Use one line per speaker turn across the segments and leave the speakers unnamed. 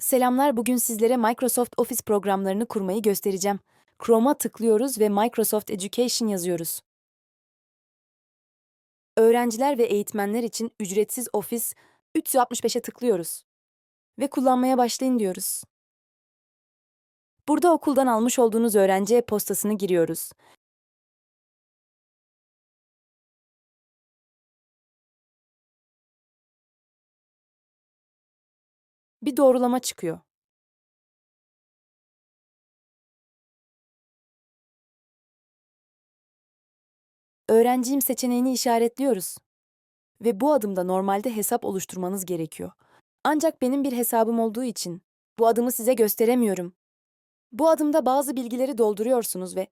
Selamlar, bugün sizlere Microsoft Office programlarını kurmayı göstereceğim. Chrome'a tıklıyoruz ve Microsoft Education yazıyoruz. Öğrenciler ve eğitmenler için ücretsiz Office 365'e tıklıyoruz. Ve kullanmaya başlayın diyoruz. Burada okuldan almış olduğunuz öğrenci e-postasını giriyoruz. Bir doğrulama çıkıyor. Öğrenciyim seçeneğini işaretliyoruz. Ve bu adımda normalde hesap oluşturmanız gerekiyor. Ancak benim bir hesabım olduğu için bu adımı size gösteremiyorum. Bu adımda bazı bilgileri dolduruyorsunuz ve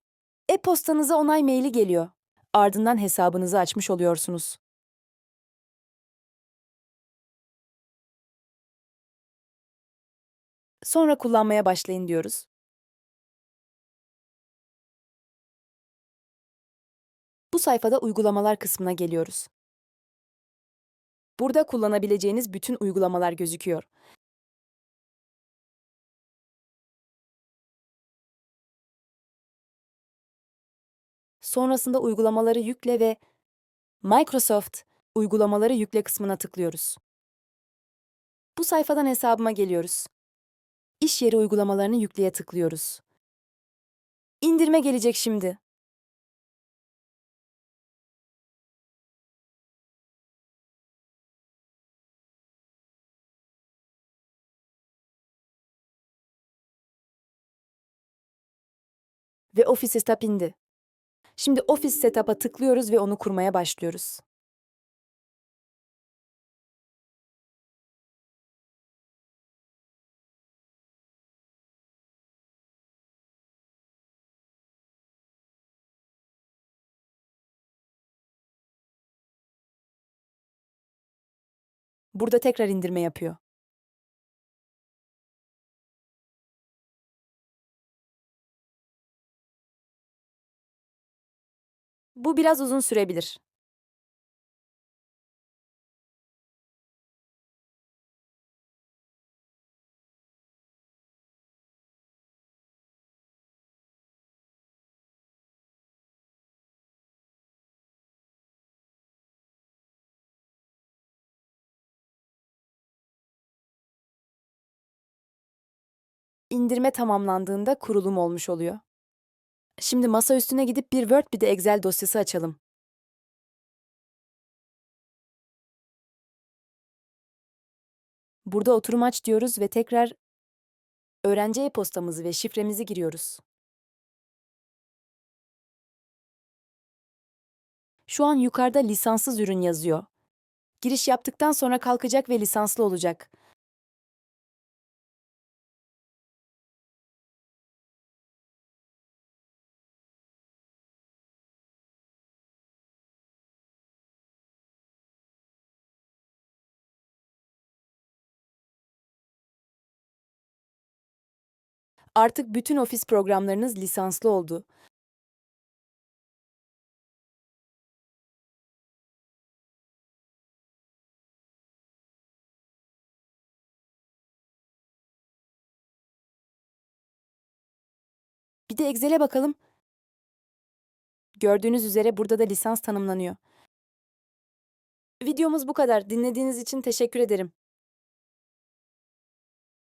e-postanıza onay maili geliyor. Ardından hesabınızı açmış oluyorsunuz. Sonra kullanmaya başlayın diyoruz. Bu sayfada uygulamalar kısmına geliyoruz. Burada kullanabileceğiniz bütün uygulamalar gözüküyor. Sonrasında uygulamaları yükle ve Microsoft uygulamaları yükle kısmına tıklıyoruz. Bu sayfadan hesabıma geliyoruz. İş yeri uygulamalarını yükleye tıklıyoruz. İndirme gelecek şimdi. Ve Office Setup indi. Şimdi Office Setup'a tıklıyoruz ve onu kurmaya başlıyoruz. Burada tekrar indirme yapıyor. Bu biraz uzun sürebilir. İndirme tamamlandığında kurulum olmuş oluyor. Şimdi masa üstüne gidip bir Word bir de Excel dosyası açalım. Burada oturum aç diyoruz ve tekrar öğrenci e-postamızı ve şifremizi giriyoruz. Şu an yukarıda lisanssız ürün yazıyor. Giriş yaptıktan sonra kalkacak ve lisanslı olacak. Artık bütün ofis programlarınız lisanslı oldu. Bir de Excel'e bakalım. Gördüğünüz üzere burada da lisans tanımlanıyor. Videomuz bu kadar. Dinlediğiniz için teşekkür ederim.